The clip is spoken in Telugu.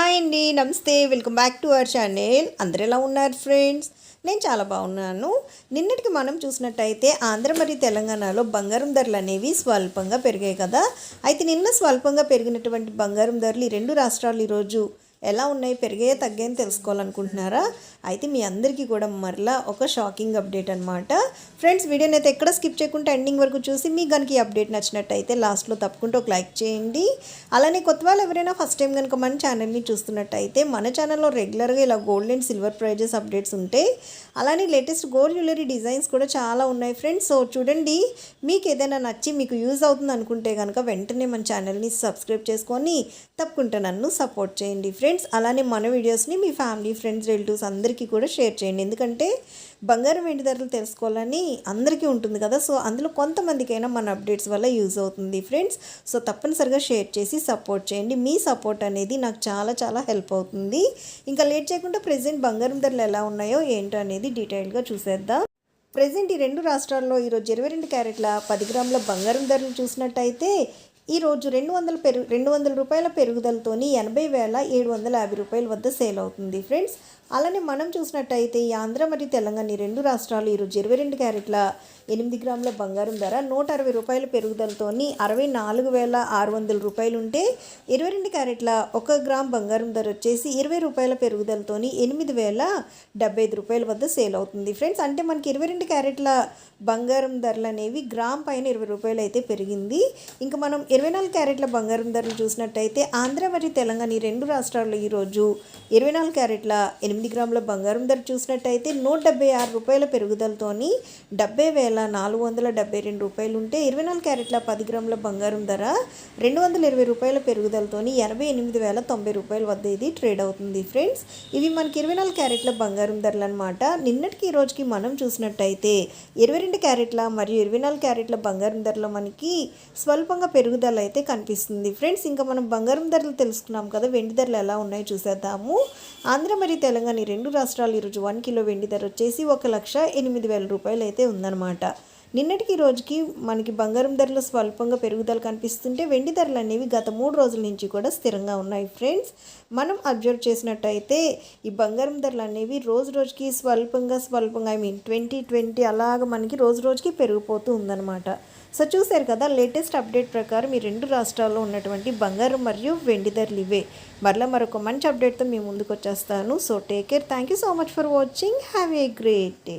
హాయ్ అండి నమస్తే. Welcome back to our channel. అందరు ఎలా ఉన్నారు ఫ్రెండ్స్? నేను చాలా బాగున్నాను. నిన్నటికి మనం చూసినట్టయితే ఆంధ్ర మరియు తెలంగాణలో బంగారం ధరలు అనేవి స్వల్పంగా పెరిగాయి కదా. అయితే నిన్న స్వల్పంగా పెరిగినటువంటి బంగారం ధరలు ఈ రెండు రాష్ట్రాలు ఈరోజు ఎలా ఉన్నాయి పెరిగాయో తగ్గాయని తెలుసుకోవాలనుకుంటున్నారా? అయితే మీ అందరికీ కూడా మరలా ఒక షాకింగ్ అప్డేట్ అనమాట ఫ్రెండ్స్ వీడియోని అయితే ఎక్కడ స్కిప్ చేయకుండా ఎండింగ్ వరకు చూసి మీ కనుక ఈ అప్డేట్ నచ్చినట్టయితే లాస్ట్లో తప్పకుండా ఒక లైక్ చేయండి. అలానే కొత్త వాళ్ళు ఎవరైనా ఫస్ట్ టైం కనుక మన ఛానల్ని చూస్తున్నట్టయితే మన ఛానల్లో రెగ్యులర్గా ఇలా gold and silver prices updates ఉంటాయి. అలానే లేటెస్ట్ గోల్డ్ జ్యువెలరీ డిజైన్స్ కూడా చాలా ఉన్నాయి ఫ్రెండ్స్. సో చూడండి మీకు ఏదైనా నచ్చి మీకు యూజ్ అవుతుంది అనుకుంటే కనుక వెంటనే మన ఛానల్ని సబ్స్క్రైబ్ చేసుకొని తప్పకుండా నన్ను సపోర్ట్ చేయండి ఫ్రెండ్స్. ఫ్రెండ్స్ అలానే మన వీడియోస్ని మీ ఫ్యామిలీ ఫ్రెండ్స్ రిలేటివ్స్ అందరికీ కూడా షేర్ చేయండి. ఎందుకంటే బంగారం వెండి ధరలు తెలుసుకోవాలని అందరికీ ఉంటుంది కదా. సో అందులో కొంతమందికైనా మన అప్డేట్స్ వల్ల యూజ్ అవుతుంది ఫ్రెండ్స్. సో తప్పనిసరిగా షేర్ చేసి సపోర్ట్ చేయండి. మీ సపోర్ట్ అనేది నాకు చాలా చాలా హెల్ప్ అవుతుంది. ఇంకా లేట్ చేయకుండా ప్రజెంట్ బంగారం ధరలు ఎలా ఉన్నాయో ఏంటో అనేది డీటెయిల్గా చూసేద్దాం. ప్రజెంట్ ఈ రెండు రాష్ట్రాల్లో ఈరోజు ఇరవై రెండు క్యారెట్ల పది గ్రాముల బంగారం ధరలు చూసినట్టయితే ఈరోజు రెండు వందల పెరుగు రెండు వందల రూపాయల పెరుగుదలతోని ఎనభై వేల ఏడు వందల యాభై రూపాయల వద్ద సేల్ అవుతుంది ఫ్రెండ్స్. అలానే మనం చూసినట్టయితే ఈ ఆంధ్ర మరియు తెలంగాణ రెండు రాష్ట్రాలు ఈరోజు ఇరవై రెండు క్యారెట్ల ఎనిమిది గ్రాముల బంగారం ధర నూట అరవై రూపాయల పెరుగుదలతోని అరవై నాలుగు వేల ఆరు వందల రూపాయలు ఉంటే ఇరవై రెండు క్యారెట్ల ఒక గ్రామ్ బంగారం ధర వచ్చేసి ఇరవై రూపాయల పెరుగుదలతోని ఎనిమిది వేల డెబ్బై ఐదు రూపాయల వద్ద సేల్ అవుతుంది ఫ్రెండ్స్. అంటే మనకి ఇరవై రెండు క్యారెట్ల బంగారం ధరలు అనేవి గ్రామ్ పైన ఇరవై రూపాయలు అయితే పెరిగింది. ఇంకా మనం ఇరవై నాలుగు క్యారెట్ల బంగారం ధరలు చూసినట్టయితే ఆంధ్ర మరియు తెలంగాణ ఈ రెండు రాష్ట్రాల్లో ఈరోజు ఇరవై నాలుగు క్యారెట్ల ఎనిమిది గ్రాముల బంగారం ధర చూసినట్టయితే నూట డెబ్బై ఆరు రూపాయల పెరుగుదలతోని డెబ్బై వేల నాలుగు వందల డెబ్బై రెండు రూపాయలు ఉంటే ఇరవై నాలుగు క్యారెట్ల పది గ్రాముల బంగారం ధర రెండు వందల ఇరవై రూపాయల పెరుగుదలతోని ఎనభై ఎనిమిది వేల తొంభై రూపాయల వద్ద ఇది ట్రేడ్ అవుతుంది ఫ్రెండ్స్. ఇవి మనకి ఇరవై నాలుగు క్యారెట్ల బంగారం ధరలు అనమాట నిన్నటికి ఈ రోజుకి మనం చూసినట్టయితే ఇరవై రెండు క్యారెట్ల మరియు ఇరవై నాలుగు క్యారెట్ల బంగారం ధరలో మనకి స్వల్పంగా పెరుగు పెరుగుదల అయితే కనిపిస్తుంది. ఫ్రెండ్స్ ఇంకా మనం బంగారం ధరలు తెలుసుకున్నాం కదా వెండి ధరలు ఎలా ఉన్నాయో చూసేద్దాము. ఆంధ్ర మరియు తెలంగాణ రెండు రాష్ట్రాలు ఈరోజు వన్ కిలో వెండి ధర వచ్చేసి ఒక లక్ష ఎనిమిది వేల రూపాయలు అయితే ఉందన్నమాట. నిన్నటికి రోజుకి మనకి బంగారం ధరలు స్వల్పంగా పెరుగుదల కనిపిస్తుంటే వెండి ధరలు అనేవి గత మూడు రోజుల నుంచి కూడా స్థిరంగా ఉన్నాయి ఫ్రెండ్స్. మనం అబ్జర్వ్ చేసినట్టయితే ఈ బంగారం ధరలు అనేవి రోజు రోజుకి స్వల్పంగా స్వల్పంగా ఐ మీన్ ట్వంటీ ట్వంటీ అలాగ మనకి రోజు రోజుకి పెరిగిపోతూ ఉందన్నమాట. సో చూశారు కదా లేటెస్ట్ అప్డేట్ ప్రకారం ఈ రెండు రాష్ట్రాల్లో ఉన్నటువంటి బంగారం మరియు వెండి ధరలు ఇవే. మరలా మరొక మంచి అప్డేట్తో మేము ముందుకు వచ్చేస్తాను. So take care thank you so much for watching have a great day